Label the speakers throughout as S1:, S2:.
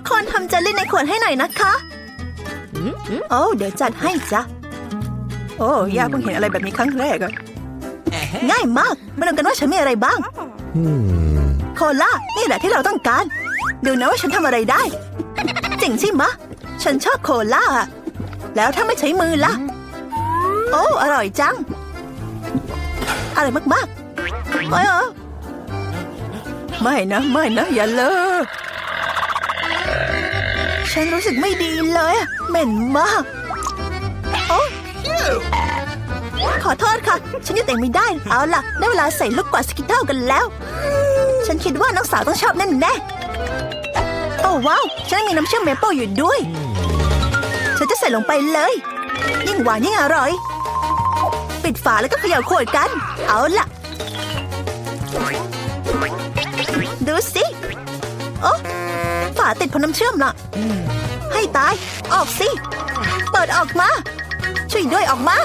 S1: ทุกคนทำเจลลี่ในขวดให้หน่อยนะคะโอ้เดี๋ยวจัดให้จ้ะ โอ้ย่าเพิ่งเห็นอะไรแบบนี้ครั้งแรกอะง่ายมาก มาดูกันว่าฉันมีอะไรบ้างโคลานี่แหละที่เราต้องการ ดูนะว่าฉันทำอะไรได้เจ๋งใช่ไหมะฉันชอบโคลาอะแล้วถ้าไม่ใช้มือล่ะ โอ้ อร่อยจัง อร่อยมากๆไม่เหรอไม่นะ ไม่นะ อย่าเลิก ฉันรู้สึกไม่ดีเลยเหม็นมากโอ้ขอโทษค่ะ ฉันยังแต่งไม่ได้ เอาล่ะ ได้เวลาใส่ลูกกวาดสกิทเทิลกันแล้ว ฉันคิดว่าน้องสาวต้องชอบแน่แน่โอ้ว้าว ฉันมีน้ำเชื่อมเมเปิลอยู่ด้วย ฉันจะใส่ลงไปเลย ยิ่งหวานยิ่งอร่อย ปิดฝาแล้วก็เขย่าขวดกัน เอาล่ะ ดูสิ โอ้าติดพอน้ำเชื่อมล่ะ ให้ตาย ออกสิ เปิดออกมา ช่วยด้วยออกมา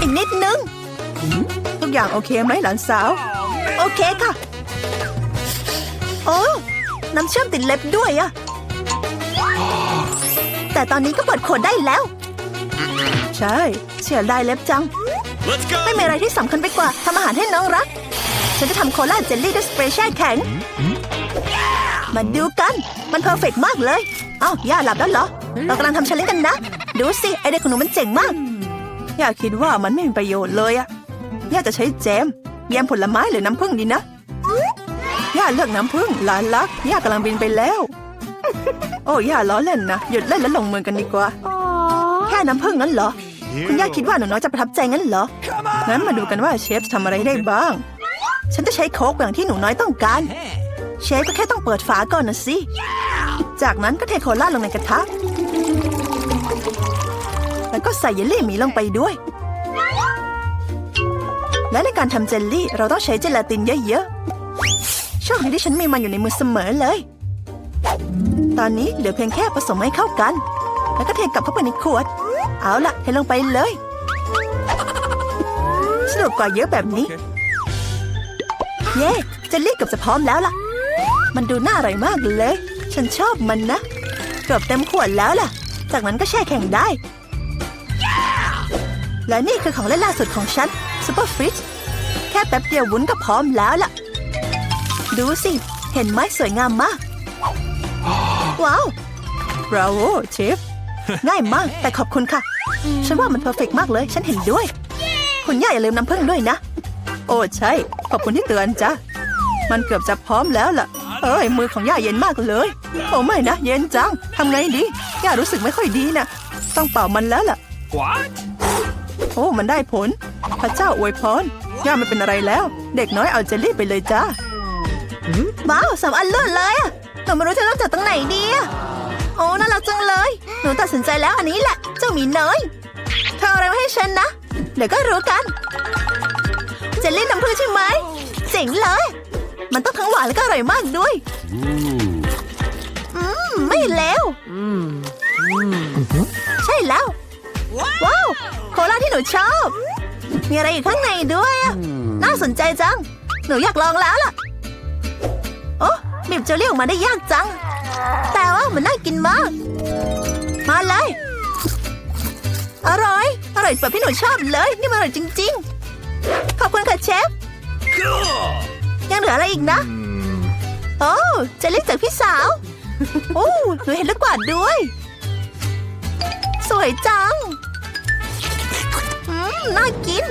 S1: อีกนิดนึง ทุกอย่างโอเคไหมหลานสาว โอเคค่ะ โอ้น้ำเชื่อมติดเล็บด้วยอะแต่ตอนนี้ก็เปิดขวดได้แล้ว ใช่เสียดายเล็บจัง
S2: Let's go!
S1: ไม่มีอะไรที่สำคัญไปกว่าทำอาหารให้น้องรัก ฉันจะทำโคลาเจลลี่ด้วยสเปรย์แช่แข็ง มาดูกัน มันเพอร์เฟกต์มากเลย เอ้าย่าหลับแล้วเหรอ เรากำลังทำเชลเลนกันนะ ดูสิ ไอเด็กของหนูมันเจ๋งมาก ย่าคิดว่ามันไม่มีประโยชน์เลยอะย่าจะใช้แจม แยมผลไม้หรือน้ำผึ้งดีนะ ย่าเลือกน้ำผึ้งหลานรัก ย่ากำลังบินไปแล้ว โอ้ย่าล้อเล่นนะ หยุดเล่นแล้วลงมือกันดีกว่า แค่น้ำผึ้งนั้นเหรอ คุณย่าคิดว่าหนูน้อยจะประทับใจงั้นเหรอ งั้นมาดูกันว่าเชฟจะทำอะไรได้บ้าง ฉันจะใช้โค้กอย่างที่หนูน้อยต้องการ เชฟก็แค่ต้องเปิดฝาก่อนนะสิ จากนั้นก็เทโคลาลงในกระทะ แล้วก็ใส่เยลลี่หมีลงไปด้วย และในการทำเจลลี่ เราต้องใช้เจลาตินเยอะๆโชคดีที่ฉันมีมันอยู่ในมือเสมอเลย ตอนนี้เหลือเพียงแค่ผสมให้เข้ากัน แล้วก็เทกลับเข้าไปในขวด เอาล่ะเทลงไปเลย สนุกกว่าเยอะแบบนี้ เย้เจลลี่เกือบจะพร้อมแล้วล่ะ มันดูน่าอร่อยมากเลย ฉันชอบมันนะ เกือบเต็มขวดแล้วล่ะ จากนั้นก็แช่แข็งได้และนี่คือของเล่นล่าสุดของฉันซูเปอร์ฟริชแค่แป๊บเดียววุ้นก็พร้อมแล้วล่ะ ดูสิ เห็นไหมสวยงามมาก ว้าวบราโวเชฟง่ายมาก แต่ขอบคุณค่ะ ฉันว่ามันเพอร์เฟกมากเลย ฉันเห็นด้วย คุณย่าอย่าลืมน้ำผึ้งด้วยนะ โอ้ใช่ ขอบคุณที่เตือนจ้ะ มันเกือบจะพร้อมแล้วล่ะ เอ้ยมือของย่าเย็นมากเลยโอ้ไม่นะเย็นจังทำไงดีย่ารู้สึกไม่ค่อยดีนะต้องเป่ามันแล้วล่ะ
S2: What?
S1: โอ้ มันได้ผล พระเจ้าอวยพรย่าไม่เป็นอะไรแล้ว เด็กน้อยเอาเจลลี่ไปเลยจ้าว้าวสามอันเลื่อนเลยอะหนูไม่รู้จะเริ่มจากตรงไหนดีอะโอ้น่ารักจังเลย หนูตัดสินใจแล้วอันนี้แหละ เจ้าหมีน้อยเธอเอาอะไรมาให้ฉันนะ เดี๋ยวก็รู้กัน เจลลี่น้ำผึ้งใช่ไหมเจ๋งเลย มันต้องทั้งหวานแล้วก็อร่อยมากด้วย อืม ไม่เลวใช่แล้ว ว้าว โคลาที่หนูชอบ มีอะไรอยู่ข้างในด้วยอะน่าสนใจจัง หนูอยากลองแล้วล่ะ โอ้บีบเจลลี่ออกมาได้ยากจัง แต่ว่ามันน่ากินมาก มาเลย อร่อย อร่อยแบบที่หนูชอบเลย นี่มันอร่อยจริง ๆ ขอบคุณค่ะเชฟ
S2: Cool!
S1: ยังเหลืออะไรอีกนะ โอ้เจลลี่จากพี่สาว โอ้หนูเห็นลูกกวาดด้วย สวยจัง อืม น่ากิน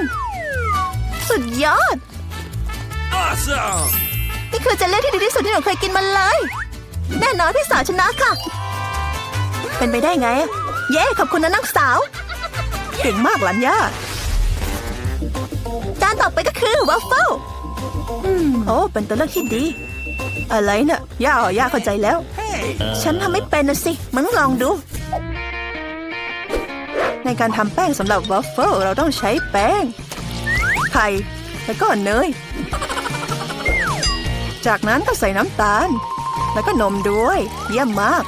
S1: สุดยอด
S2: Awesome!
S1: นี่คือเจลลี่ที่ดีที่สุดที่หนูเคยกินมาเลย แน่นอนพี่สาวชนะค่ะ เป็นไปได้ไง เย้ ขอบคุณนะน้องสาว เก่งมากหลานย่าจานต่อไปก็คือวัฟเฟิล โอ้เป็นตัวเลือกที่ดี อะไรเนะ่ะย่าอ๋อย่าเข้าใจแล้ว
S2: Hey!
S1: ฉันทำไม่เป็นนะสิมันต้องลองดู ในการทำแป้งสำหรับวัฟเฟิลเราต้องใช้แป้ง ไข่แล้วก็เนย จากนั้นก็ใส่น้ำตาล แล้วก็นมด้วย เยี่ยมมาก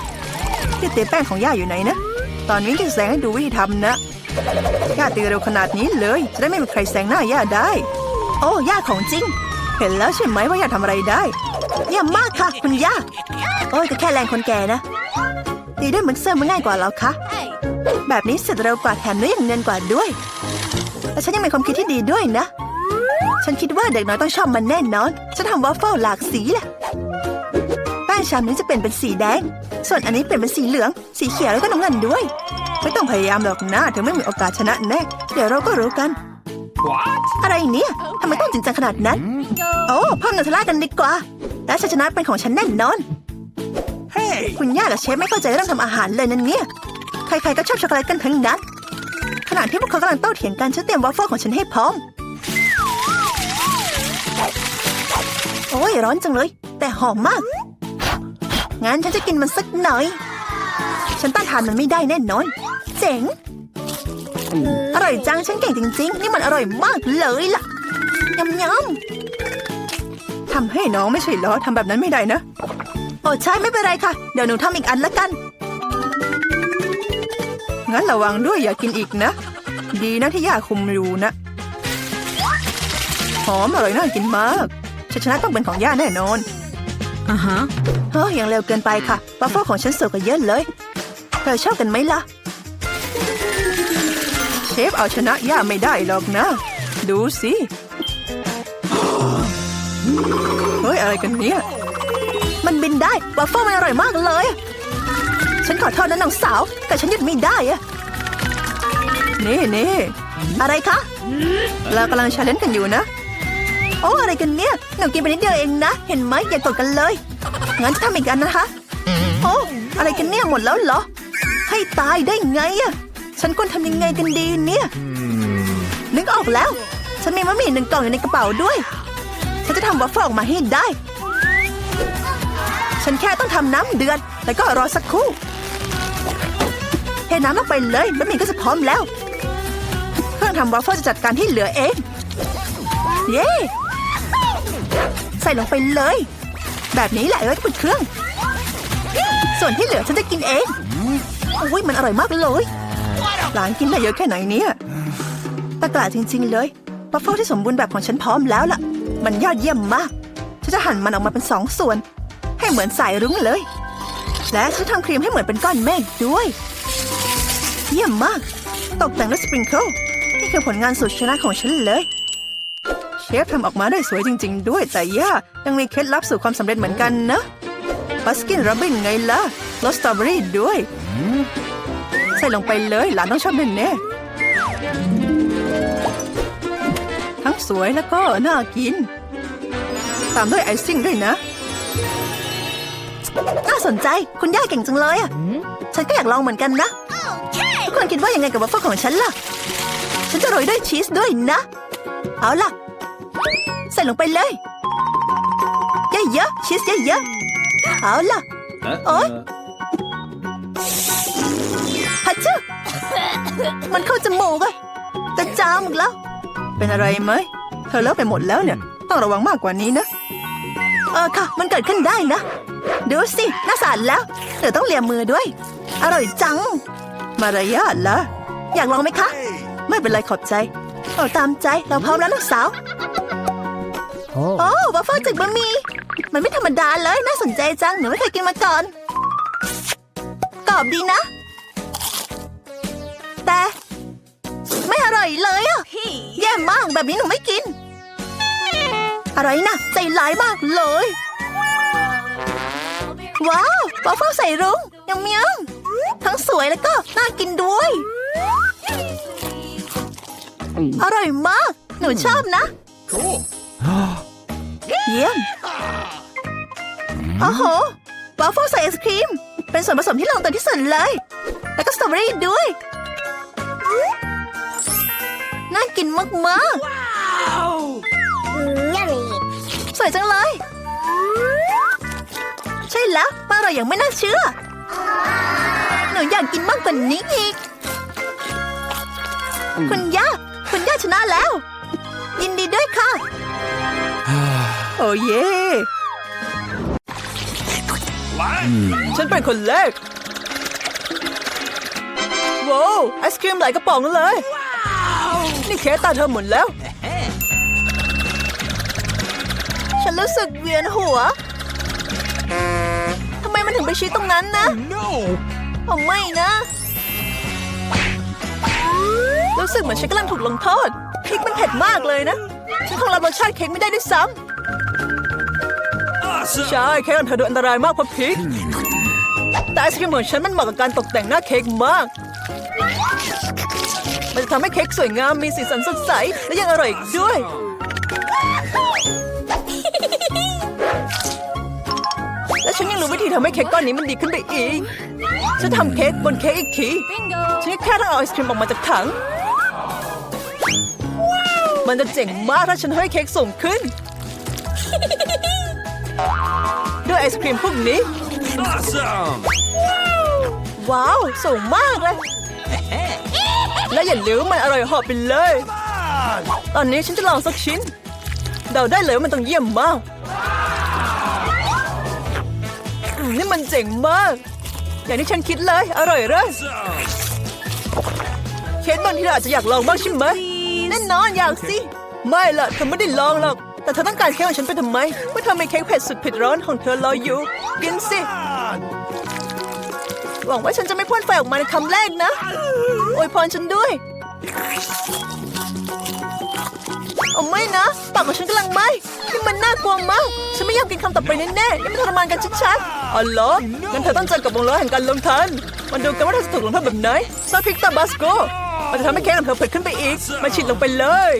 S1: ที่ตีแป้งของย่าอยู่ไหนนะ ตอนนี้จะแสดงให้ดูวิธีทำนะ ย่าตีเร็วขนาดนี้เลย จะได้ไม่มีใครแซงหน้าย่าได้ โอ้ย่าของจริง เห็นแล้วใช่ไหมว่าย่าทำอะไรได้เยี่ยมมากค่ะ คุณย่าโอ้ยก็แค่แรงคนแก่นะดีด้วยมันเซอร์มันง่ายกว่าแล้วคะแบบนี้เสร็จเร็วกว่าแถมเนื้อยังเนียนกว่าด้วยและฉันยังมีความคิดที่ดีด้วยนะ ฉันคิดว่าเด็กน้อยต้องชอบมันแน่นอน ฉันทำวอฟเฟิลหลากสีแหละแป้งชามนี้จะเป็นเป็นสีแดง ส่วนอันนี้เปลี่ยนเป็นสีเหลือง สีเขียวแล้วก็น้ำเงินด้วย ไม่ต้องพยายามหรอกนะถึงไม่มีโอกาสชนะแน่เดี๋ยวเราก็รู้กัน
S2: What?
S1: อะไรเนี่ยทำไมต้องจริงจังขนาดนั้น โอ้เพิ่มนูเทลล่ากันดีกว่า และชัยชนะเป็นของฉันแน่นอน
S2: Hey!
S1: คุณย่ากับเชฟไม่เข้าใจเรื่องทำอาหารเลยนั่นเนี่ย ใครๆก็ชอบช็อกโกแลตกันทั้งนั้น ขณะที่พวกเขากำลังโต้เถียงกันฉันเตรียมวอฟเฟิลของฉันให้พร้อม โอ้ยร้อนจังเลย แต่หอมมาก งั้นฉันจะกินมันสักหน่อย ฉันต้านทานมันไม่ได้แน่นอน เจ๋ง อร่อยจัง ฉันเก่งจริง ๆ นี่มันอร่อยมากเลยล่ะยำยำ ทำให้น้องไม่ใช่เหรอทำแบบนั้นไม่ได้นะ โอ้ใช่ไม่เป็นไรค่ะ เดี๋ยวหนูทำอีกอันละกัน งั้นระวังด้วยอย่ากินอีกนะ ดีนะที่ย่าคุมอยู่นะ หอมอร่อยน่ากินมากชัยชนะต้องเป็นของย่าแน่นอน
S3: Uh huh.
S1: เฮ้ยยังเร็วเกินไปค่ะบัฟเฟิลของฉันสวยกว่าเยอะเลยเธอชอบกันไหมล่ะ เชฟเอาชนะย่าไม่ได้หรอกนะ ดูสิเฮ้ ยอะไรกันเนี่ย มันบินได้บัฟเฟิลมันอร่อยมากเลย ฉันขอโทษนะน้องสาว แต่ฉันหยุดไม่ได้อะนี่นี่อะไรคะ เรากำลังชาเลนจ์กันอยู่นะ โอ้อะไรกันเนี่ยหนูกินไปนิดเดียวเองนะ เห็นไหมอย่ากดกันเลย งั้นจะทำอีกอันนะคะ โอ้อะไรกันเนี่ยหมดแล้วเหรอ ให้ตายได้ไงอะฉันควรทำยังไงกันดีเนี่ย นึกออกแล้ว ฉันมีมะหมี่หนึ่งกล่องอยู่ในกระเป๋าด้วยฉัน จะทำวัฟเฟิลออกมาให้ได้ ฉันแค่ต้องทำน้ำเดือดแล้วก็รอสักครู่เทน้ำลงไปเลยบะหมี่ก็จะพร้อมแล้ว เครื่องทำวัฟเฟิลจะจัดการที่เหลือเอง เย้ ใส่ลงไปเลย แบบนี้แหละแล้วก็ปิดเครื่อง ส่วนที่เหลือฉันจะกินเองโอ้ยมันอร่อยมากเลยหลานกินได้เยอะแค่ไหนเนี่ยตะกร้าจริง ๆ เลย บัฟเฟิลที่สมบูรณ์แบบของฉันพร้อมแล้วล่ะ มันยอดเยี่ยมมาก ฉันจะหั่นมันออกมาเป็นสองส่วน ให้เหมือนสายรุ้งเลย และฉันทำครีมให้เหมือนเป็นก้อนเมฆด้วย เยี่ยมมาก ตกแต่งด้วยสปริงเกิลนี่คือผลงานสุดชนะของฉันเลยเชฟทำออกมาได้สวยจริง ๆ ด้วยแต่ย่ายังมีเคล็ดลับสู่ความสำเร็จเหมือนกันนะบัสกินโรบินไงล่ะรสสตรอเบอรี่ด้วย ใส่ลงไปเลยหลานต้องชอบแน่แน่ๆ ทั้งสวยแล้วก็น่ากิน ตามด้วยไอซิ่งด้วยนะ น่าสนใจคุณย่าเก่งจังเลยอะ ฉันก็อยากลองเหมือนกันนะทุกคนคิดว่ายังไงกับวัฟเฟิลของฉันล่ะ ฉันจะโรยด้วยชีสด้วยนะ เอาล่ะ ใส่ลงไปเลย เยอะๆชีสเยอะๆเอาล่ะ
S2: Uh,
S1: Oi. ฮัชชะมันเข้าจมูกอะจะจามอีกแล้ว เป็นอะไรไหม เธอเลอะไปหมดแล้วเนี่ย ต้องระวังมากกว่านี้นะ เออค่ะ มันเกิดขึ้นได้นะ ดูสิ น่าสานแล้วเดี๋ยวต้องเลียมือด้วย อร่อยจัง มารยาทละอยากลองไหมคะ ไม่เป็นไรขอบใจ เอาตามใจเราพร้อมแล้วลูกสาว โอ้วัฟเฟิลจากบะหมี่ มันไม่ธรรมดาเลย น่าสนใจจัง หนูไม่เคยกินมาก่อนกรอบดีนะ แต่ไม่ อร่อยเลยอะแย่มากแบบนี้หนูไม่กิน อะไรนะใจร้ายมากเลย ว้าววัฟเฟิลใส่รุ้งยำยำทั้งสวยแล้วก็น่ากินด้วย อร่อยมาก หนูชอบนะ
S2: cool.
S1: เยี่ยมโอ้โหวาฟเฟิลใส่ไอศครีม เป็นส่วนผสมที่ลงตัวที่สุดเลย แล้วก็สตรอเบอรี่ด้วย น่ากินมาก
S2: Wow!
S1: ๆสวยจังเลย ใช่แล้วมันอร่อยอย่างไม่น่าเชื่อ หนูอยากกินมากกว่านี้อีก คุณย่า คุณย่าชนะแล้ว ยินดีด้วยค่ะ โอ้เย่
S2: What?
S1: ฉันเป็นคนแรกว้าวไอศครีมหลายกระป๋องเลย นี่เคสตาเธอหมดแล้ว ฉันรู้สึกเวียนหัว ทำไมมันถึงไปชี้ตรงนั้นนะ
S2: No!
S1: โอ้ไม่นะ รู้สึกเหมือนฉันกำลังถูกลงโทษพริกมันเผ็ดมากเลยนะ ฉันคงรับรสชาติเค้กไม่ได้ด้วยซ้ำ
S2: Awesome!
S1: ใช่เค้กของเธอดูอันตรายมากเพราะพริกแต่ไอศครีมของฉันมันเหมาะกับการตกแต่งหน้าเค้กมาก มันจะทำให้เค้กสวยงามมีสีสันสดใส และยังอร่อยอีกด้วย และฉันยังรู้วิธีทำให้เค้กก้อนนี้มันดีขึ้นไปอีก ฉันทำเค้กบนเค้กอีกที ฉันแค่ต้องเอาไอศครีมออกมาจากถัง มันจะเจ๋งมากถ้าฉันให้เค้กสูงขึ้น ด้วยไอศครีมพวกนี้
S2: Awesome!
S1: ว้าว สูงมากเลย และอย่าลืมมันอร่อยหอบไปเลย ตอนนี้ฉันจะลองสักชิ้น เดาได้เลยว่ามันต้องเยี่ยมมากนี่มันเจ๋งมาก อย่างที่ฉันคิดเลย อร่อยเลยเคสบางทีเราอาจจะอยากลองบ้างใช่ไหมแน่นอนอยากสิ ไม่ล่ะเธอไม่ได้ลองหรอก แต่เธอต้องการเค้กของฉันไปทำไมเมื่อเธอมีเค้กเผ็ดสุดเผ็ดร้อนของเธอรออยู่ กินสิ หวังว่าฉันจะไม่พ่นไฟออกมาในคำแรกนะ อวยพรฉันด้วยโอ้ไม่นะปากของฉันกำลังไหมนี่มันน่ากลัวมาก ฉันไม่ยากกินคำต่อไปแน่ๆนี่มันทรมานกันชัดๆอ๋อเหรองั้นเธอต้องเจอกับวงล้อแห่งการลงทันมาดูกันว่าเธอจะถูกลงโทษแบบไหนซอสพริกตาบาสโกมันจะทำให้เค้กของเธอเผ็ดขึ้นไปอีกมาฉีดลงไปเลย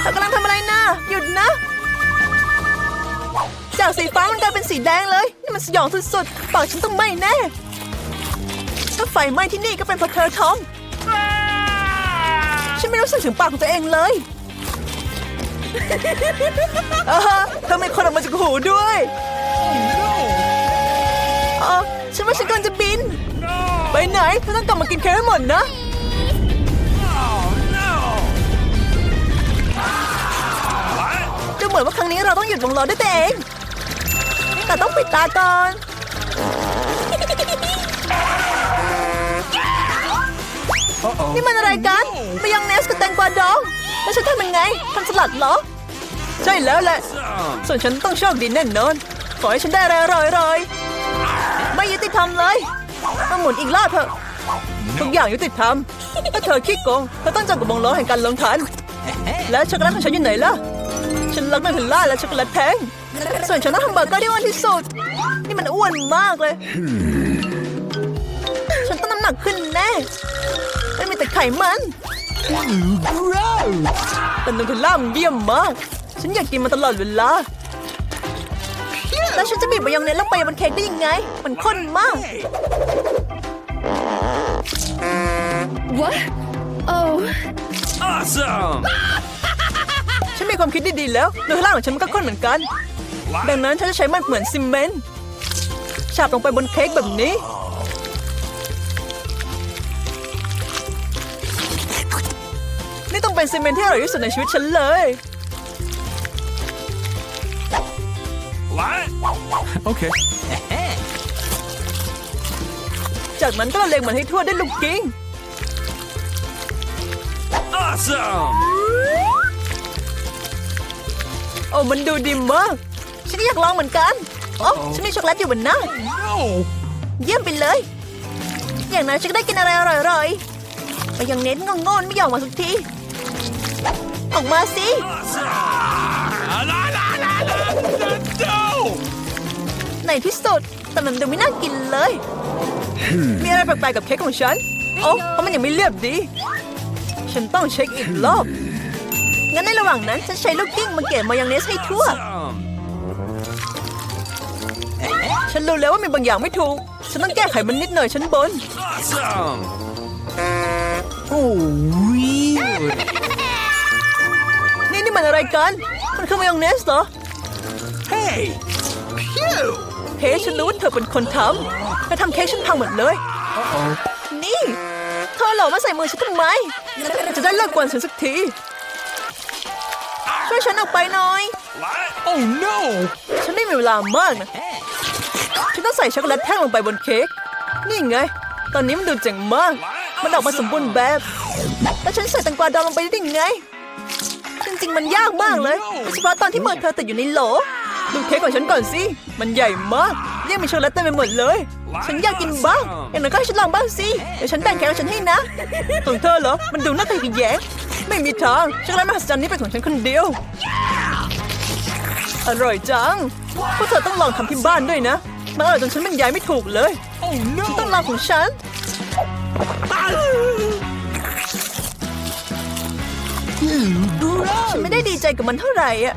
S1: เธอกำลังทำอะไรนะหยุดนะ จากสีฟ้ามันกลายเป็นสีแดงเลย นี่มันสยองสุดๆปากฉันต้องไหม้แน่ ถ้าไฟไหม้ที่นี่ก็เป็นเพราะเธอทอม ฉันไม่รู้สึกถึงปากของตัวเองเลยอ่าฮะเธอมีคนออกมาจากหูด้วยอ๋อฉันว่าฉันกำลังจะบิน
S2: No!
S1: ไปไหนเธอต้องกลับมากินเค้กให้หมดนะ
S2: Oh, no! What?
S1: ดูเหมือนว่าครั้งนี้เราต้องหยุดวงล้อด้วยตัวเอง แต่ต้องปิดตาก่อน นี่มันอะไรกันมายองเนสกับแตงกวาดอง แล้วฉันทำยังไงทำสลัดเหรอ ใช่แล้วแหละ
S2: Awesome!
S1: ส่วนฉันต้องโชคดีแน่นอน ขอให้ฉันได้อะไรอร่อยๆไม่ยุติธรรมเลยมาหมุนอีกรอบเถอะ ทุกอย่างยุติธรรมถ้าเธอขี้โกงเธอต้องเจอกับวงล้อแห่งการลงทัน แล้วช็อกโกแลตของฉันอยู่ไหนล่ะ ฉันรักนันเทลล่าและช็อกโกแลตแพงส่วนฉันต้องทำเบอร์เกอร์ที่อ้วนที่สุด นี่มันอ้วนมากเลย ฉันต้องน้ำหนักขึ้นแน่ ไม่มีแต่ไขมัน
S2: Gross!
S1: แต่นันเทลล่ามันเยี่ยมมาก ฉันอยากกินมันตลอดเวลา แล้วฉันจะบีบมายองเนสลงไปบนเค้กได้ยังไง มันข้นมาก
S2: Hey!
S3: What? Oh,
S2: Awesome!
S1: ฉันมีความคิดดีๆแล้วเนื้อข้างล่างของฉันมันก็ข้นเหมือนกัน ดัง
S2: What?
S1: นั้นฉันจะใช้มันเหมือนซีเมนต์ฉาบลงไปบนเค้กแบบนี้ เป็นซีเมนต์ที่อร่อยที่สุดในชีวิตฉันเลย
S2: What? Okay.
S1: จากนั้นก็ละเลงมันให้ทั่วได้วยลูกกิ้ง
S2: Awesome!
S1: โอ้มันดูดีมาก ฉันก็อยากลองเหมือนกัน โอ้ ฉันมีช็อกโกแลตอยู่บนหน้า
S2: No!
S1: เยี่ยมไปเลย อย่างนั้นฉันก็ได้กินอะไรอร่อยๆไปยังเน้นงงๆไม่ยอมมาสักที ออกมาสิ
S2: Awesome! La, la, la, la, la, no!
S1: ในที่สุด แต่มันดูไม่น่ากินเลย มีอะไรแปลกๆกับเค้กของฉัน โอ้เพราะมันยังไม่เรียบดี ฉันต้องเช็คอีกรอบ งั้นในระหว่างนั้น ฉันใช้ลูกกิ้งมาเกลี่ยมายองเนสให้ทั่ว
S2: Awesome!
S1: ฉันรู้แล้วว่ามีบางอย่างไม่ถูก ฉันต้องแก้ไขมันนิดหน่อยชั้นบน
S2: Awesome! Oh,
S1: กัน มันคือมายองเนสเหรอ
S2: Hey! Phew!
S1: เฮ้ฉันรู้ว่าเธอเป็นคนทำเธอทำเค้กฉันพังหมดเลย
S2: Uh-oh.
S1: นี่ เธอเหรอมาใส่มือฉันทำไม จะได้เลิกกวนฉันสักที ช่วยฉันออกไปหน่อย
S2: What? Oh, no!
S1: ฉันไม่มีเวลามากนะ ฉันต้องใส่ช็อกโกแลตแท่งลงไปบนเค้ก นี่ไง ตอนนี้มันดูเจ๋งมาก มันออกมาสมบูรณ์แบบ แล้วฉันใส่แตงกวาดองลงไปได้ยังไงจ ริง ๆ มันยากมากเลยโดยเฉพาะตอนที่มือเธอติดอยู่ในโหล ดูเค้กของฉันก่อนสิ มันใหญ่มากยังมีช็อกโกแลตเต็มไปหมดเลย ฉันอยากกินบ้าง อย่างนั้นก็ให้ฉันลองบ้างสิ เดี๋ยวฉันแบ่งแกของฉันให้นะของเธอเหรอ มันดูน่าขยะแยงไม่มีทางช็อกโกแลตมหัศจรรย์นี้เป็นของฉันคนเดียว อร่อยจัง พวกเธอต้องลองทำที่บ้านด้วยนะ มันอร่อยจนฉันบรรยายไม่ถูกเลย
S2: Oh
S1: ฉันต้อง
S2: no!
S1: ลองของฉัน ฉันไม่ได้ดีใจกับมันเท่าไหร่อะ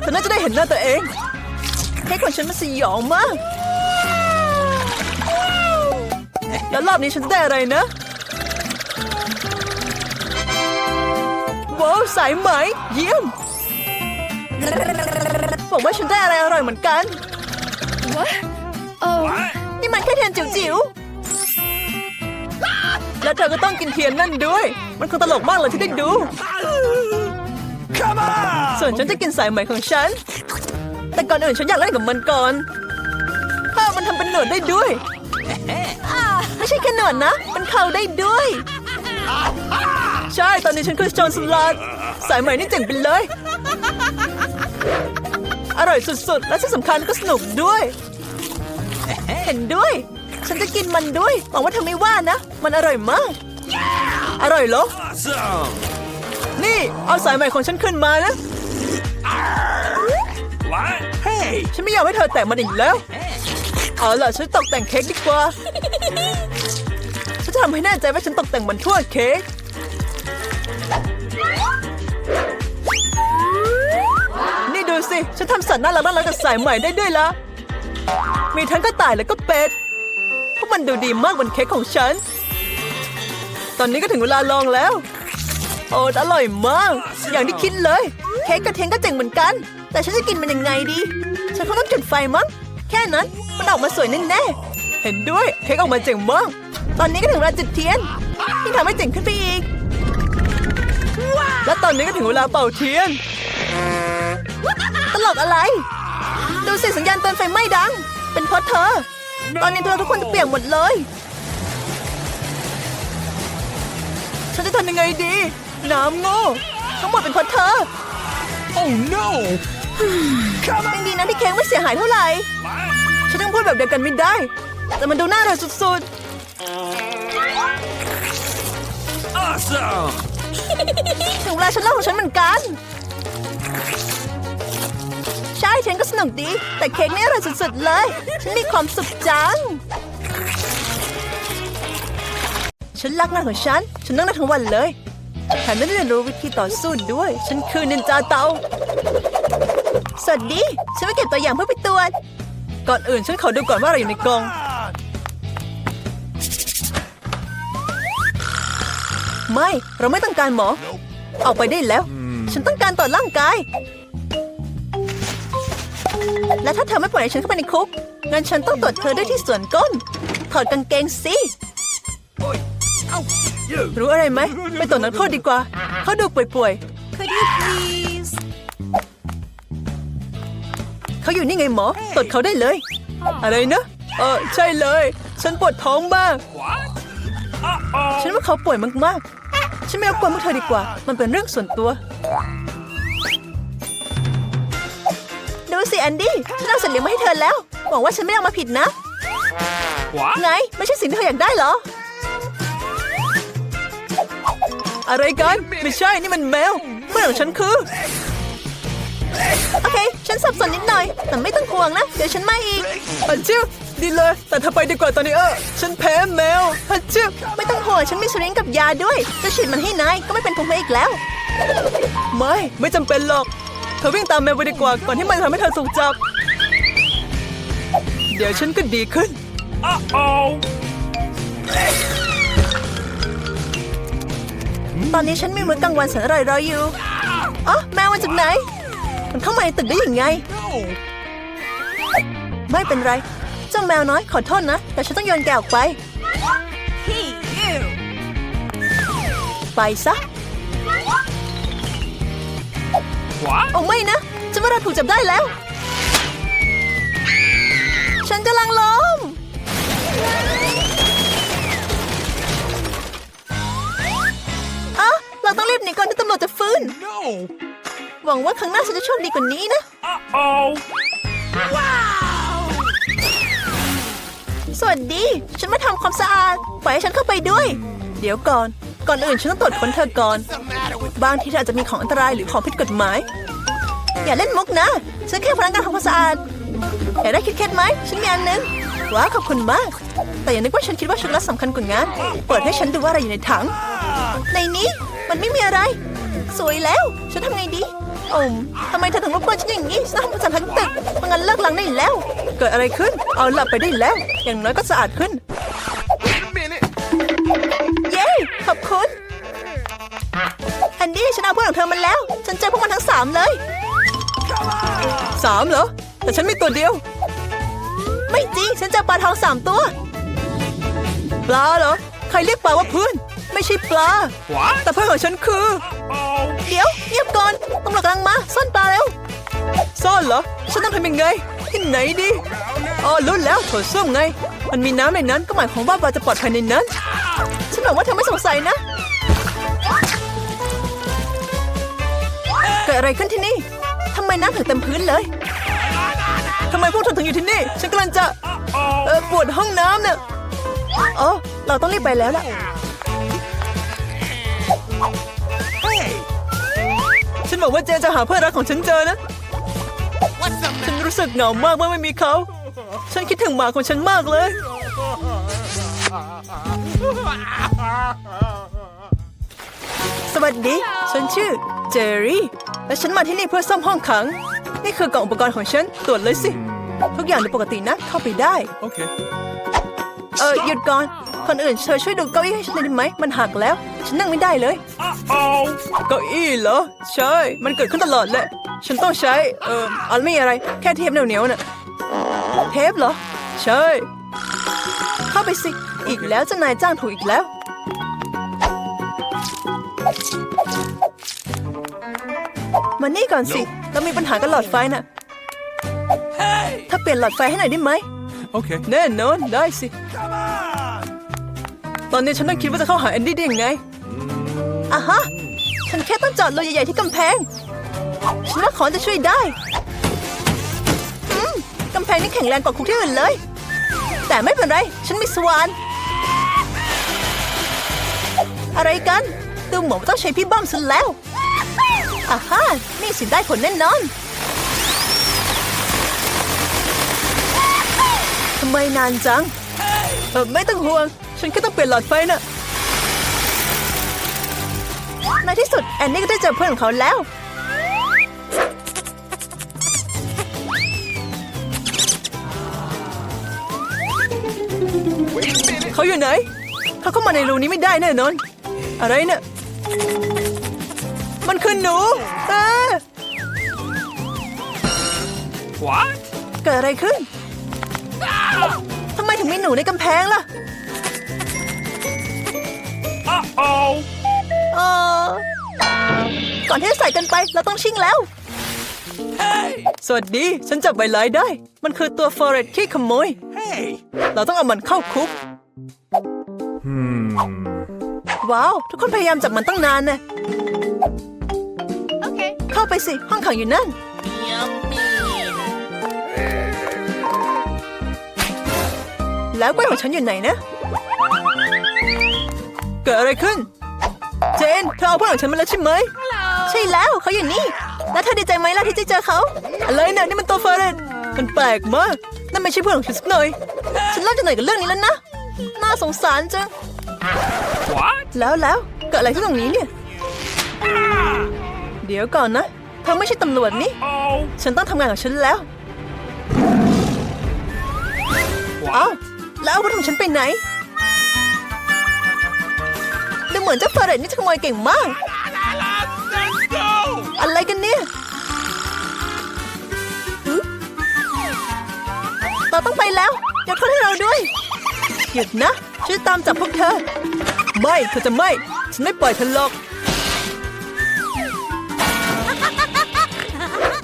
S1: เธอน่าจะได้เห็นหน้าตัวเองเค้กของฉันมันสยองมาก แล้วรอบนี้ฉันจะได้อะไรนะว้าวสายไหม เยี่ยมบอกว่าฉันได้อะไรอร่อยเหมือนกัน
S3: What? Oh,
S1: นี่มันแค่เทียนจิ๋วๆ แล้วเธอก็ต้องกินเทียนนั่นด้วย มันคงตลกมากเลยที่ได้ดู
S2: Come on!
S1: ส่วนฉันจะกินสายไหมของฉัน แต่ก่อนอื่นฉันอยากเล่นกับมันก่อนถ้ามันทำเป็นหนวดได้ด้วยอ่าไม่ใช่แค่หนวดนะ มันเข่าได้ด้วย ใช่ ตอนนี้ฉันคือโจนสลัดสายไหมนี่เจ๋งไปเลย อร่อยสุดๆ และที่สำคัญก็สนุกด้วย เห็นด้วย ฉันจะกินมันด้วย หวังว่าเธอไม่ว่านะ มันอร่อยมาก อร่อยเหรอ
S2: Awesome!
S1: นี่ เอาสายใหม่ของฉันขึ้นมานะ
S2: What? Hey!
S1: ฉันไม่ยอมให้เธอแตะมันอีกแล้ว เอาล่ะฉันตกแต่งเค้กดีกว่า ฉันจะทำให้แน่ใจว่าฉันตกแต่งมันทั่วเค้ก นี่ดูสิ ฉันทำสัตว์น่ารักน่ารักกับสายใหม่ได้ด้วยละ มีทั้งกระต่ายและก็เป็ดพวก มันดูดีมากบนเค้กของฉัน ตอนนี้ก็ถึงเวลาลองแล้ว โอ้อร่อยมาก อย่างที่คิดเลย เค้กกระเทียมก็เจ๋งเหมือนกัน แต่ฉันจะกินมันยังไงดี ฉันคงต้องจุดไฟมั้ง แค่นั้น มันออกมาสวยแน่ๆเห็นด้วย เค้กออกมาเจ๋งมาก ตอนนี้ก็ถึงเวลาจุดเทียนที่ทำให้เจ๋งขึ้นไปอีก และตอนนี้ก็ถึงเวลาเป่าเทียน ตลกอะไร ดูสิสัญญาณเตือนไฟไหม้ดัง เป็นเพราะเธอ ตอนนี้เราทุกคนจะเปียกหมดเลย ฉันจะทำยังไงดี น้ำโง่ทั้งหมดเป็นเพราะเธอ
S2: Oh no! Come
S1: ยังดีนะที่เค้กไม่เสียหายเท่าไหร่ ฉันต้องพูดแบบเดียวกันไม่ได้ แต่มันดูน่าอร่อยสุด
S2: Awesome!
S1: ๆถึงเวลาฉันเล่าของฉันเหมือนกันใช่ ฉันก็สนุกดี แต่เค้กนี่อร่อยสุดๆเลย ฉันมีความสุขจัง ฉันรักงานของฉัน ฉันนั่งได้ทั้งวันเลยแถมได้เรียนรู้วิธีต่อสู้ด้วย ฉันคือนินจาเตา สวัสดี ฉันมาเก็บตัวอย่างเพื่อไปตรวจ ก่อนอื่นฉันขอดูก่อนว่าอะไรอยู่ในกล่องไม่ เราไม่ต้องการหมอ ออกไปได้แล้ว ฉันต้องการตรวจร่างกาย และถ้าเธอไม่ปล่อยให้ฉันเข้าไปในคุก งั้นฉันต้องตรวจเธอด้วยที่ส่วนก้น ถอดกางเกงสิ
S2: Ow! You!
S1: รู้อะไรไหม ไปตรวจนักโทษดีกว่า เขาดูป่วยๆ Could you please เขาอยู่นี่ไงหมอ ตรวจเขาได้เลย อะไรนะ เออใช่เลย ฉันปวดท้องมาก
S2: What? Uh-oh!
S1: ฉันว่าเขาป่วยมากๆ ฉันไม่รบกวนพวกเธอดีกว่า มันเป็นเรื่องส่วนตัว ดูสิแอนดี้ฉันเอาสัตว์เลี้ยงมาให้เธอแล้วหวังว่าฉันไม่เอามาผิดนะ
S2: What?
S1: ไง ไม่ใช่สิ่งที่เธออยากได้เหรอ อะไรกัน ไม่ใช่ นี่มันแมวเพื่อนของฉันคือ โอเค ฉันสับสนนิดหน่อย แต่ไม่ต้องห่วงนะ เดี๋ยวฉันมาอีกฮันจิวดีเลย แต่เธอไปดีกว่าตอนนี้เออ ฉันแพ้แมวฮันจิวไม่ต้องห่วง ฉันมีสลิงกับยาด้วย จะฉีดมันให้นาย ก็ไม่เป็นภูมิแพ้อีกแล้ว ไม่ ไม่จำเป็นหรอก เธอวิ่งตามแมวไปดีกว่าก่อนที่มันจะทำให้เธอถูกจับ เดี๋ยวฉันก็ดีขึ้น
S2: Uh-oh!
S1: ตอนนี้ฉันมีมื้อกลางวันแสนอร่อยรออยู่อ๋อแมวมาจากไหน มันเข้ามาในตึกได้ยังไง
S2: No!
S1: ไม่เป็นไร เจ้าแมวน้อยขอโทษนะ แต่ฉันต้องโยนแกออกไป ไปซะ
S2: What?
S1: โอ้ไม่นะ ฉันว่าเราถูกจับได้แล้ว ฉันกำลังล้ม อะ เราต้องรีบหนีก่อนที่ตำรวจจะฟื้น
S2: No!
S1: หวังว่าครั้งหน้าฉันจะโชคดีกว่านี้นะ
S2: Uh-oh!
S1: สวัสดี ฉันมาทำความสะอาดปล่อยให้ฉันเข้าไปด้วย เดี๋ยวก่อน ก่อนอื่นฉันต้องตรวจค้นเธอก่อน บางทีเธอาจจะมีของอันตรายหรือของผิดกฎหมาย อย่าเล่นมุกนะ ฉันแค่พนักงานทำความสะอาด อยากได้คิดเคสไหม ฉันมีอันนึง ว้าวขอบคุณมาก แต่อย่านึกว่าฉันคิดว่าช็อกโกแลตสำคัญกว่างาน เปิดให้ฉันดูว่าอะไรอยู่ในถัง ในนี้มันไม่มีอะไร สวยแล้ว ฉันทำไงดีโอ้มทำไมเธอถึงรบกวนฉันอย่างนี้ฉันทำความสะอาดทั้งตึกเพราะงั้นเลิกลังได้แล้ว เกิดอะไรขึ้น เอาหลับไปได้แล้ว อย่างน้อยก็สะอาดขึ้น ฉันเจอพวกมันทั้งสามเลยสามเหรอ แต่ฉันมีตัวเดียว ไม่จริง ฉันเจอปลาทองสามตัว ปลาเหรอ ใครเรียกปลาว่าเพื่อน ไม่ใช่ปลา
S2: What?
S1: แต่เพื่อนของฉันคือ
S2: Oh.
S1: เดี๋ยวเงียบก่อนตำรวจกำลังมา ซ่อนปลาแล้ว ซ่อนเหรอ ฉันต้องทำยังไง ที่ไหนดีอ๋อรู้แล้วโถส้วมไง มันมีน้ำในนั้นก็หมายความว่าปลาจะปลอดภัยในนั้น ฉันหวังว่าเธอไม่สงสัยนะ ดอะไรขึ้นที่นี่ทำไมน้ำถึงเต็มพื้นเลยทำไมพวกเธอถึงอยู่ที่นี่ ฉันกำลังจะ
S2: Oh.
S1: เออปวดห้องน้ำเนี่ยอ๋อเราต้องรีบไปแล้วล่ะ
S2: Hey.
S1: ฉันบอกว่าเจนจะหาเพื่อนรักของฉันเจอนะ ฉันรู้สึกเหงามากเมื่อไม่มีเขา ฉันคิดถึงหมาของฉันมากเลย สวัสดี ฉันชื่อเจอรี่ และฉันมาที่นี่เพื่อซ่อมห้องขัง นี่คือกล่องอุปกรณ์ของฉัน ตรวจเลยสิ ทุกอย่างดูปกตินะ เข้าไปได้
S2: Okay.
S1: เออหยุดก่อน คนอื่นเธอช่วยดูเก้าอี้ให้ฉันหน่อยได้ไหม มันหักแล้ว ฉันนั่งไม่ได้เลย
S2: Uh-oh.
S1: เก้าอี้เหรอ ใช่ มันเกิดขึ้นตลอดแหละ ฉันต้องใช้ เอออันไม่มีอะไร แค่เทปเหนียวๆน่ะ เทปเหรอ ใช่ เข้าไปสิ อีกแล้วเจ้านายจ้างถูกอีกแล้ว มานี่ก่อนสิเรามีปัญหากับหลอดไฟน่ะ
S2: Hey.
S1: ถ้าเปลี่ยนหลอดไฟให้หน่อยได้ไหม
S2: Okay.
S1: แน่นอนได้สิ
S2: Come on.
S1: ตอนนี้ฉันต้องคิดว่าจะเข้าหาแอนดี้ได้ยังไงอะฮะ ฉันแค่ต้องจอดรูใหญ่ๆที่กำแพง ฉันว่าขอนจะช่วยได้อืมกำแพงนี่แข็งแรงกว่าคุกที่อื่นเลย แต่ไม่เป็นไร ฉันมีสวาน อะไรกัน ดูเหมือนว่าต้องใช้พี่บ้อมซะแล้ว อะฮะนี่สิได้ผลแน่นอนทำไมนานจัง เออไม่ต้องห่วง ฉันแค่ต้องเปลี่ยนหลอดไฟน่ะในที่สุดแอนนี่ก็ได้เจอเพื่อนของเขาแล้ว เขาอยู่ไหน เขาเข้ามาในรูนี้ไม่ได้แน่นอน อะไรเนี่ย มันคือหนูเอ้อ
S2: What?
S1: เกิดอะไรขึ้น ทำไมถึงมีหนูในกำแพงล่ะ
S2: Uh-oh.
S1: เออก่อนที่จะใส่กันไป เราต้องชิงแล้ว
S2: Hey.
S1: สวัสดี ฉันจับใบไลายได้ มันคือตัวฟอเรสที่ขโมย
S2: Hey.
S1: เราต้องเอามันเข้าคุก ว้าว ทุกคนพยายามจับมันตั้งนานนะ
S3: Okay.
S1: เข้าไปสิ ห้องขังอยู่นั่น แล้วกล้วยของฉันอยู่ไหนนะ เกิดอะไรขึ้น เจนเธอเอาเพื่อนของฉันมาแล้วใช่ไหม ใช่แล้วเขาอยู่นี่ แล้วเธอดีใจไหมล่ะที่ได้เจอเขา อะไรเนี่ยนี่มันตัวเฟอร์เรนมันแปลกมากนั่นไม่ใช่เพื่อนของฉันสักหน่อย ฉันเริ่มจะเหนื่อยกับเรื่องนี้แล้วนะ น่าสงสารจัง
S2: What?
S1: แล้วแล้วเกิดอะไรขึ้นตรงนี้เนี่ย เดี๋ยวก่อนนะเธอไม่ใช่ตำรวจนี่
S2: Oh.
S1: ฉันต้องทำงานของฉันแล้ว เอ้าแล้วอาวุธของฉันไปไหน ดูเหมือนเจ้าเฟอร์เรตนี่จะขโมยเก่งมาก
S2: Let's go.
S1: อะไรกันเนี่ยหึเราต้องไปแล้วยกโทษให้เราด้วย หยุดนะฉันจะตามจับพวกเธอ ไม่เธอจะไม่ ฉันไม่ปล่อยเธอหรอก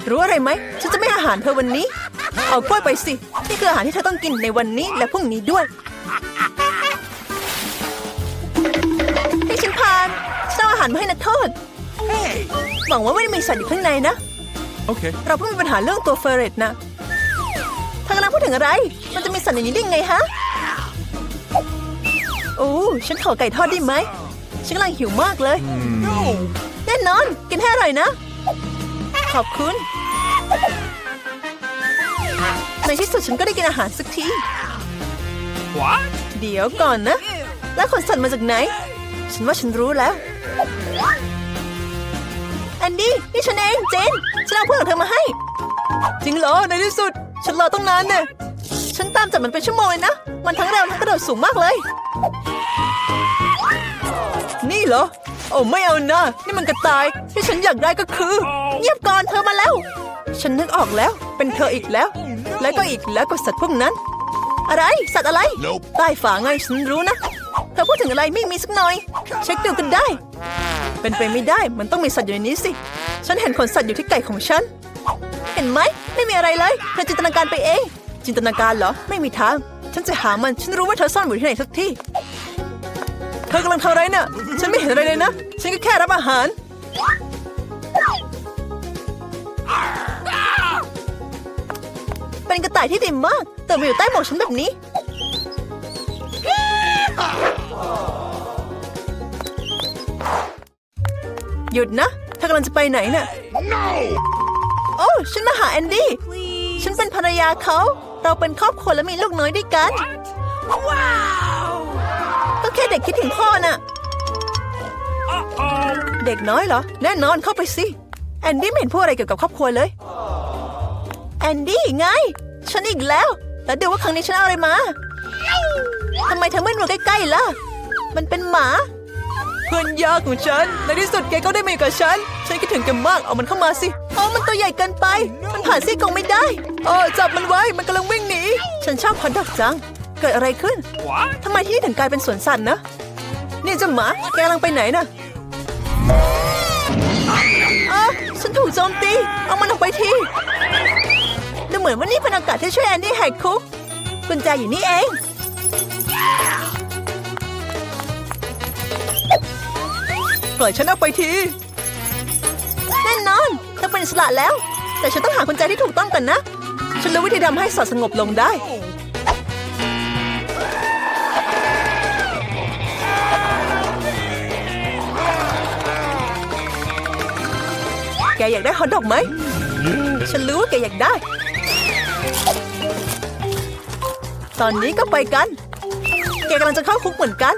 S1: รู้อะไรไหม ฉันจะไม่ให้อาหารเธอวันนี้ เอากล้วยไปสิ นี่คืออาหารที่เธอต้องกินในวันนี้และพรุ่งนี้ด้วยให้ฉันพานฉันเอาอาหารมาให้นักโทษ
S2: Hey.
S1: หวังว่าไม่ได้มีสัตว์อยู่ข้างในนะ
S2: Okay.
S1: เราเพิ่งมีปัญหาเรื่องตัวเฟอร์เรตนะเธอกำลังพูดถึงอะไร มันจะมีสัตว์อย่างนี้ได้ไงฮะ โอ้ฉันขอไก่ทอดได้ไหม ฉันกำลังหิวมากเลย แน่นอน กินให้อร่อยนะ ขอบคุณ ในที่สุดฉันก็ได้กินอาหารสักที
S2: What?
S1: เดี๋ยวก่อนนะ แล้วขนสัตว์มาจากไหน ฉันว่าฉันรู้แล้วแอนดี้นี่ฉันเองเจน ฉันเอาเพื่อนของเธอมาให้ จริงเหรอในที่สุด ฉันรอต้องนานเนี่ยฉันตามจับมันเป็นชั่วโมงเลยนะ มันทั้งเร็วทั้งกระโดดสูงมากเลย นี่เหรอ โอ้ไม่เอานะนี่มันกระต่าย ที่ฉันอยากได้ก็คือ เงียบก่อนเธอมาแล้ว ฉันนึกออกแล้ว เป็นเธออีกแล้ว แล้วก็อีกแล้วก็สัตว์พวกนั้น อะไรสัตว์อะไร
S2: Nope
S1: ใต้ฝาไงฉันรู้นะเธอพูดถึงอะไรไม่มีสักหน่อย เช็คดูกันได้ เป็นไปไม่ได้มันต้องมีสัตว์อยู่ในนี้สิ ฉันเห็นขนสัตว์อยู่ที่ไก่ของฉัน เห็นไหมไม่มีอะไรเลยเธอจินตนาการไปเอง จินตนาการเหรอไม่มีทาง ฉันจะหามันฉันรู้ว่าเธอซ่อนอยู่ที่ไหนสักที่ เธอกำลังทำอะไรน่ะ ฉันไม่เห็นอะไรเลยนะ ฉันก็แค่รับอาหาร เป็นกระต่ายที่ดีมาก แต่มาอยู่ใต้หมวกฉันแบบนี้ หยุดนะเธอกำลังจะไปไหนน่ะ
S2: No!
S1: โอ้ฉันมาหาแอนดี้ ฉันเป็นภรรยาเขา เราเป็นครอบครัวและมีลูกน้อยด้วยกัน
S2: Wow!
S1: ก็ แค่เด็กคิดถึงพ่อน่ะ
S2: Uh-oh!
S1: เด็กน้อยเหรอ แน่นอนเข้าไปสิ แอนดี้ไม่เห็นพูดอะไรเกี่ยวกับครอบครัวเลย แอนดี้ไง ฉันอีกแล้ว แล้วดูว่าครั้งนี้ฉันเอาอะไรมา ทำไมเธอไม่มาใกล้ๆล่ะ มันเป็นหมา เพื่อนยากของฉัน ในที่สุดแกก็ได้มาอยู่กับฉัน ฉันคิดถึงแกมาก เอามันเข้ามาสิโอ้มันตัวใหญ่เกินไป มันผ่านซี่กรงไม่ได้โอ้จับมันไว้ มันกำลังวิ่งหนี ฉันชอบฮอตดอกจังเกิดอะไรขึ้น
S2: What?
S1: ทำไมที่นี่ถึงกลายเป็นสวนสัตว์นะ นี่เจ้าหมา แกกำลังไปไหนน่ะอะฉันถูกโจมตี เอามันออกไปทีดูเหมือนว่านี่เป็นอากาศที่ช่วยแอนดี้แหกคุก กุญแจอยู่นี่เอง ปล่อยฉันออกไปทีแน่นอนเธอเป็นอิสระแล้ว แต่ฉันต้องหากุญแจที่ถูกต้องก่อนนะ ฉันรู้วิธีทำให้สัตว์สงบลงได้ แกอยากได้ฮอทดอกไหม ฉันรู้ว่าแกอยากได้ ตอนนี้ก็ไปกัน แกกำลังจะเข้าคุกเหมือนกัน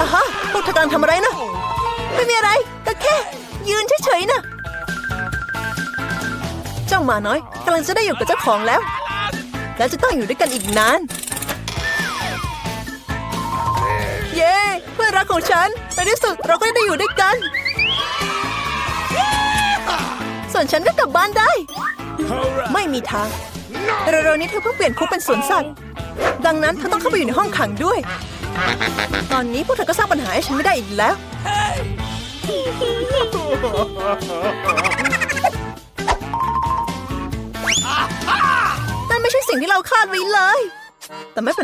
S1: อะฮะพวกเธอกำลังทำอะไรนะ ไม่มีอะไร ก็แค่ ยืนเฉยๆนะเจ้าหมาน้อยกำลังจะได้อยู่กับเจ้าของแล้ว แล้วจะต้องอยู่ด้วยกันอีกนาน รักของฉันในที่สุดเราก็ได้อยู่ด้วยกัน ส่วนฉันก็กลับบ้านได้
S2: Hurrah!
S1: ไม่มีทางเร็วๆนี้เธอเพิ่งเปลี่ยนคุกเป็นสวนสัตว์ ดังนั้นเธอต้องเข้าไปอยู่ในห้องขังด้วย ตอนนี้พวกเธอก็สร้างปัญหาให้ฉันไม่ได้อีกแล้ว นั่นไม่ใช่สิ่งที่เราคาดไว้เลย แต่ไม่เป็น